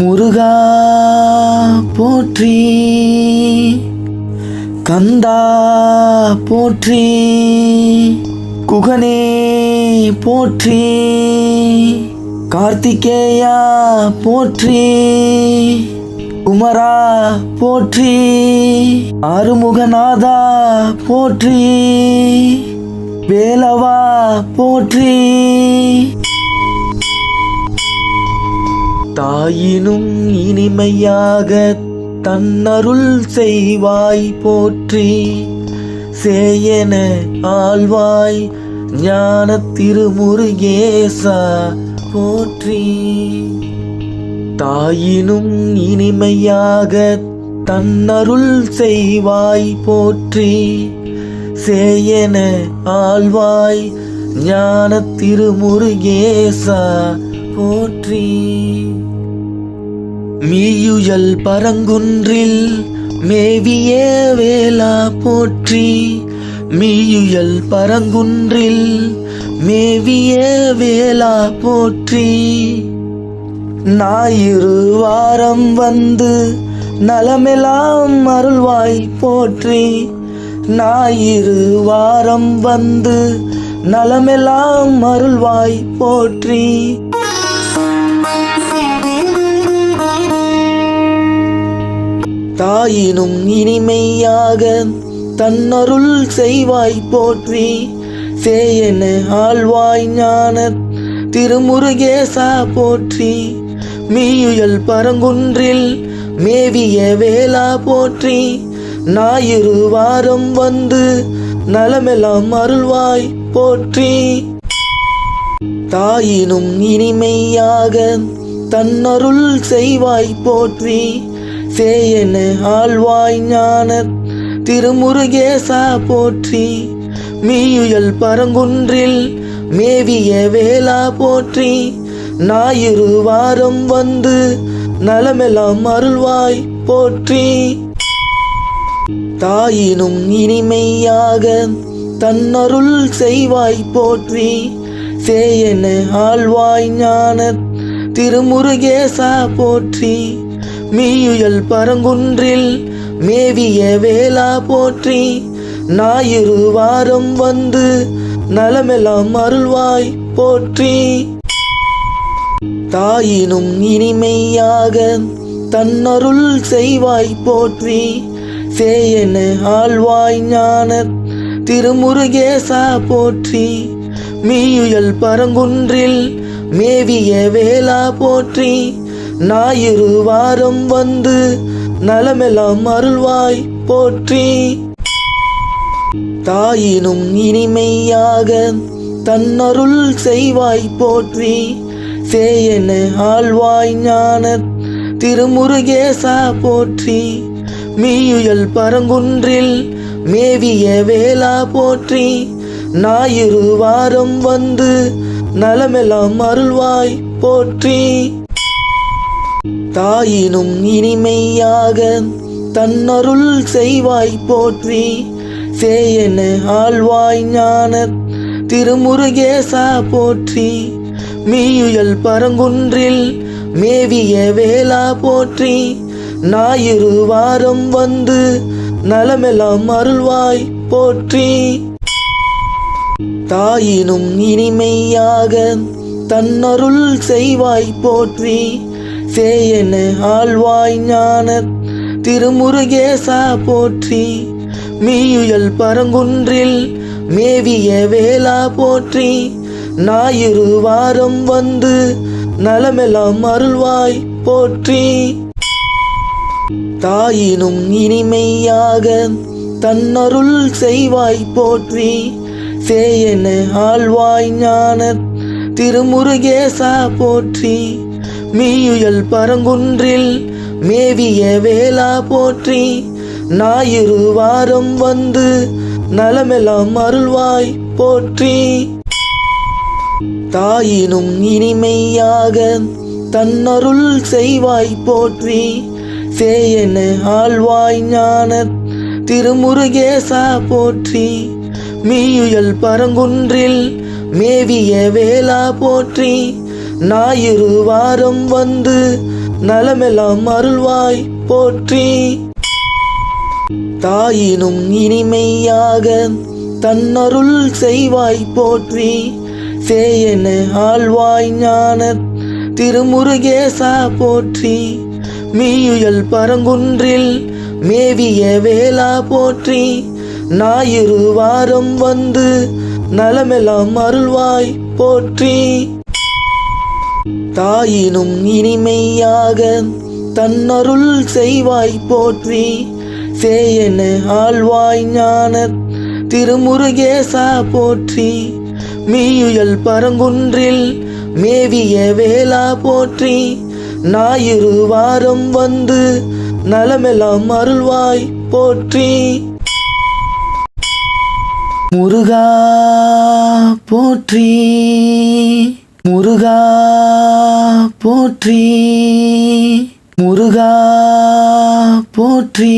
முருகா போற்றி. கந்தா போற்றி. குகனே போற்றி. கார்த்திகேயா போற்றி. குமரா போற்றி. ஆறுமுகநாதா போற்றி. வேலவா போற்றி. தாயினும் இனிமையாக தன்னருள் செய்வாய் போற்றி. சேயன ஆழ்வாய் ஞான திருமுருகேசா போற்றி. தாயினும் இனிமையாக தன்னருள் செய்வாய் போற்றி. சேயன ஆழ்வாய் ஞான திருமுருகேசா போற்றி. மீயுயல் பரங்குன்றில் மேவிய வேலா போற்றி. மீயுயல் பரங்குன்றில் மேவிய வேலா போற்றி. ஞாயிறு வாரம் வந்து நலமெல்லாம் அருள்வாய் போற்றி. ஞாயிறு வாரம் வந்து நலமெல்லாம் அருள்வாய் போற்றி. தாயினும் இனிமையாக தன்னருள் செய்வாய் போற்றி. சேயன ஆழ்வாய் ஞான திருமுருகேசா போற்றி. மீயுயல் பரங்குன்றில் மேவிய வேளா போற்றி. ஞாயிறு வாரம் வந்து நலமெல்லாம் அருள்வாய் போற்றி. தாயினும் இனிமையாக தன்னருள் செய்வாய் போற்றி. சேயன ஆழ்வாய் ஞான திருமுருகேசா போற்றி. மீயுயல் பரங்குன்றில் மேவிய வேளா போற்றி. ஞாயிறு வாரம் வந்து நலமெல்லாம் அருள்வாய் போற்றி. தாயினும் இனிமையாக தன்னருள் செய்வாய் போற்றி. சேயன ஆழ்வாய் ஞான திருமுருகேசா போற்றி. மீயுயல் பரங்குன்றில் மேவிய வேளா போற்றி ஞாயிறு வாரம் வந்து நலமெல்லாம் அருள்வாய் போற்றி. தாயினும் இனிமையாக தன்னருள் செய்வாய் போற்றி சேயன ஆழ்வாய் ஞான திருமுருகேசா போற்றி. மீயுயல் பரங்குன்றில் மேவிய வேளா போற்றி ஞாயிறு வாரம் வந்து நலமெல்லாம் அருள்வாய் போற்றி. தாயினும் இனிமையாக தன்னருள் செய்வாய் போற்றி. சேயன ஆழ்வாய் ஞான திருமுருகேசா போற்றி. மீயுயல் பரங்குன்றில் மேவிய வேளா போற்றி. ஞாயிறு வாரம் வந்து நலமெல்லாம் அருள்வாய் போற்றி. தாயினும் இனிமையாக தன்னருள் செய்வாய் போற்றி. சேயன ஆழ்வாய் ஞான திருமுருகேசா போற்றி. மீயுயல் பரங்குன்றில் மேவிய வேளா போற்றி. ஞாயிறு வாரம் வந்து நலமெல்லாம் அருள்வாய் போற்றி. தாயினும் இனிமையாக தன்னருள் செய்வாய் போற்றி. சேயன ஆழ்வாய் ஞான திருமுருகேசா போற்றி. மீயுயல் பரங்குன்றில் மேவிய வேளா போற்றி. ஞாயிறு வாரம் வந்து நலமெல்லாம் அருள்வாய் போற்றி. தாயினும் இனிமையாக தன்னருள் செய்வாய் போற்றி. சேயன ஆழ்வாய் ஞான திருமுருகேசா போற்றி. மீயுயல் பரங்குன்றில் மேவிய வேளா போற்றி ஞாயிறு வாரம் வந்து நலமெல்லாம் அருள்வாய் போற்றி. தாயினும் இனிமையாக தன்னருள் செய்வாய் போற்றி சேயன ஆழ்வாய் ஞான திருமுருகேசா போற்றி. மீயுயல் பரங்குன்றில் மேவிய வேளா போற்றி ஞாயிறு வாரம் வந்து நலமெல்லாம் அருள்வாய் போற்றி. தாயினும் இனிமையாக தன்னருள் செய்வாய் போற்றி. சேயன ஆழ்வாய் ஞான திருமுருகேசா போற்றி. மீயுயல் பரங்குன்றில் மேவிய வேளா போற்றி. ஞாயிறு வாரம் வந்து நலமெல்லாம் அருள்வாய் போற்றி. தாயினும் இனிமையாக தன்னருள் செய்வாய் போற்றி. சேயன ஆழ்வாய் ஞான திருமுருகேசா போற்றி. மீயுயல் பரங்குன்றில் மேவிய வேளா போற்றி. ஞாயிறு வாரம் வந்து நலமெல்லாம் அருள்வாய் போற்றி. முருகா போற்றி. முருகா போற்றி. முருகா போற்றி.